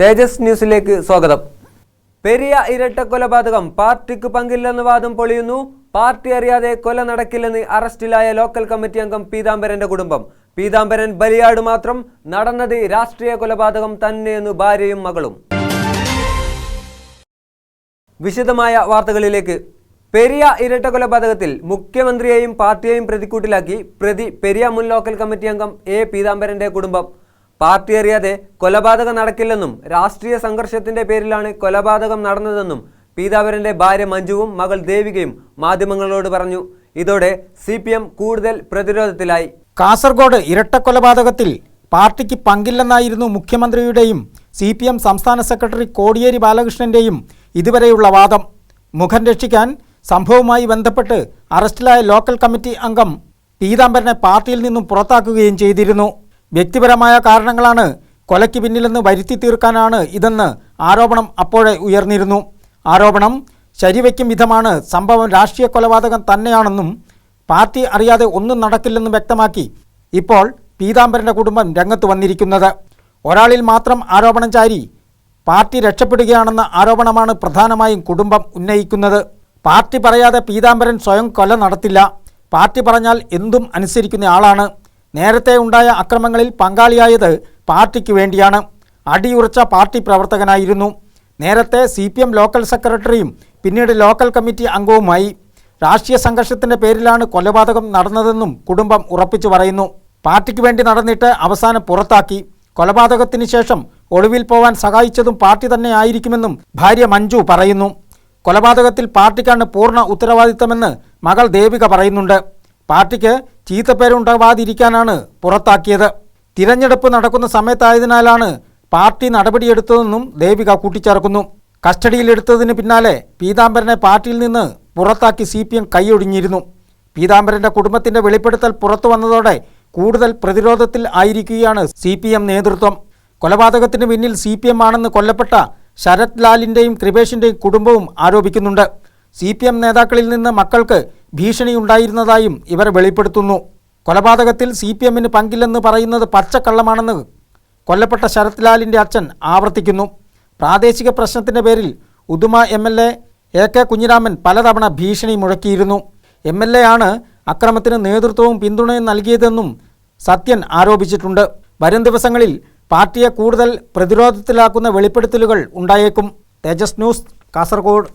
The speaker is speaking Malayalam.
തേജസ് ന്യൂസിലേക്ക് സ്വാഗതം. പെരിയ ഇരട്ട കൊലപാതകം പാർട്ടിക്ക് പങ്കില്ലെന്ന് വാദം പൊളിയുന്നു. പാർട്ടി അറിയാതെ കൊല നടക്കില്ലെന്ന് അറസ്റ്റിലായ ലോക്കൽ കമ്മിറ്റി അംഗം പീതാംബരന്റെ കുടുംബം. പീതാംബരൻ ബലിയാട് മാത്രം നടന്നത് രാഷ്ട്രീയ കൊലപാതകം തന്നെയെന്ന് ഭാര്യയും മകളും. വിശദമായ വാർത്തകളിലേക്ക്. പെരിയ ഇരട്ട കൊലപാതകത്തിൽ മുഖ്യമന്ത്രിയെയും പാർട്ടിയെയും പ്രതിക്കൂട്ടിലാക്കി പ്രതി പെരിയ മുൻ ലോക്കൽ കമ്മിറ്റി അംഗം എ പീതാംബരന്റെ കുടുംബം. പാർട്ടി അറിയാതെ കൊലപാതകം നടക്കില്ലെന്നും രാഷ്ട്രീയ സംഘർഷത്തിന്റെ പേരിലാണ് കൊലപാതകം നടന്നതെന്നും പീതാംബരന്റെ ഭാര്യ മഞ്ജുവും മകൾ ദേവികയും മാധ്യമങ്ങളോട് പറഞ്ഞു. ഇതോടെ സി കൂടുതൽ പ്രതിരോധത്തിലായി. കാസർഗോഡ് ഇരട്ടക്കൊലപാതകത്തിൽ പാർട്ടിക്ക് പങ്കില്ലെന്നായിരുന്നു മുഖ്യമന്ത്രിയുടെയും സി പി എം സംസ്ഥാന സെക്രട്ടറി കോടിയേരി ബാലകൃഷ്ണന്റെയും ഇതുവരെയുള്ള വാദം. മുഖം രക്ഷിക്കാൻ സംഭവവുമായി ബന്ധപ്പെട്ട് അറസ്റ്റിലായ ലോക്കൽ കമ്മിറ്റി അംഗം പീതാംബരനെ പാർട്ടിയിൽ നിന്നും പുറത്താക്കുകയും ചെയ്തിരുന്നു. വ്യക്തിപരമായ കാരണങ്ങളാണ് കൊലയ്ക്ക് പിന്നിലെന്ന് വരുത്തി തീർക്കാനാണ് ഇതെന്ന് ആരോപണം അപ്പോഴേ ഉയർന്നിരുന്നു. ആരോപണം ശരിവയ്ക്കും വിധമാണ്. സംഭവം രാഷ്ട്രീയ കൊലപാതകം തന്നെയാണെന്നും പാർട്ടി അറിയാതെ ഒന്നും നടക്കില്ലെന്നും വ്യക്തമാക്കി ഇപ്പോൾ പീതാംബരന്റെ കുടുംബം രംഗത്ത് വന്നിരിക്കുന്നത്. ഒരാളിൽ മാത്രം ആരോപണം ചാരി പാർട്ടി രക്ഷപ്പെടുകയാണെന്ന ആരോപണമാണ് പ്രധാനമായും കുടുംബം ഉന്നയിക്കുന്നത്. പാർട്ടി പറയാതെ പീതാംബരൻ സ്വയം കൊല നടത്തില്ല. പാർട്ടി പറഞ്ഞാൽ എന്തും അനുസരിക്കുന്ന ആളാണ്. നേരത്തെ ഉണ്ടായ അക്രമങ്ങളിൽ പങ്കാളിയായത് പാർട്ടിക്ക് വേണ്ടിയാണ്. അടിയുറച്ച പാർട്ടി പ്രവർത്തകനായിരുന്നു. നേരത്തെ സി പി എം ലോക്കൽ സെക്രട്ടറിയും പിന്നീട് ലോക്കൽ കമ്മിറ്റി അംഗവുമായി. രാഷ്ട്രീയ സംഘർഷത്തിന്റെ പേരിലാണ് കൊലപാതകം നടന്നതെന്നും കുടുംബം ഉറപ്പിച്ചു പറയുന്നു. പാർട്ടിക്ക് വേണ്ടി നടന്നിട്ട് അവസാനം പുറത്താക്കി. കൊലപാതകത്തിന് ശേഷം ഒളിവിൽ പോവാൻ സഹായിച്ചതും പാർട്ടി തന്നെ ആയിരിക്കുമെന്നും ഭാര്യ മഞ്ജു പറയുന്നു. കൊലപാതകത്തിൽ പാർട്ടിക്കാണ് പൂർണ ഉത്തരവാദിത്തമെന്ന് മകൾ ദേവിക പറയുന്നുണ്ട്. പാർട്ടിക്ക് ചീത്തപ്പേരുണ്ടാവാതിരിക്കാനാണ് പുറത്താക്കിയത്. തിരഞ്ഞെടുപ്പ് നടക്കുന്ന സമയത്തായതിനാലാണ് പാർട്ടി നടപടിയെടുത്തതെന്നും ദേവിക കൂട്ടിച്ചേർക്കുന്നു. കസ്റ്റഡിയിലെടുത്തതിന് പിന്നാലെ പീതാംബരനെ പാർട്ടിയിൽ നിന്ന് പുറത്താക്കി സി പി എം കൈയൊഴിഞ്ഞിരുന്നു പീതാംബരന്റെ കുടുംബത്തിന്റെ വെളിപ്പെടുത്തൽ പുറത്തു വന്നതോടെ കൂടുതൽ പ്രതിരോധത്തിൽ ആയിരിക്കുകയാണ് സി പി എം നേതൃത്വം. കൊലപാതകത്തിന് പിന്നിൽ സി പി എം ആണെന്ന് കൊല്ലപ്പെട്ട ശരത് ലാലിന്റെയും കൃപേഷിന്റെയും കുടുംബവും ആരോപിക്കുന്നുണ്ട്. സി പി എം നേതാക്കളിൽ നിന്ന് മക്കൾക്ക് ഭീഷണിയുണ്ടായിരുന്നതായും ഇവർ വെളിപ്പെടുത്തുന്നു. കൊലപാതകത്തിൽ സി പി എമ്മിന് പങ്കില്ലെന്ന് പറയുന്നത് പച്ചക്കള്ളമാണെന്ന് കൊല്ലപ്പെട്ട ശരത് ലാലിന്റെ അച്ഛൻ ആവർത്തിക്കുന്നു. പ്രാദേശിക പ്രശ്നത്തിന്റെ പേരിൽ Uduma M L A A K Kunhiraman പലതവണ ഭീഷണി മുഴക്കിയിരുന്നു. എം എൽ എ ആണ് അക്രമത്തിന് നേതൃത്വവും പിന്തുണയും നൽകിയതെന്നും സത്യൻ ആരോപിച്ചിട്ടുണ്ട്. വരും ദിവസങ്ങളിൽ പാർട്ടിയെ കൂടുതൽ പ്രതിരോധത്തിലാക്കുന്ന വെളിപ്പെടുത്തലുകൾ ഉണ്ടായേക്കും. തേജസ് ന്യൂസ് കാസർഗോഡ്.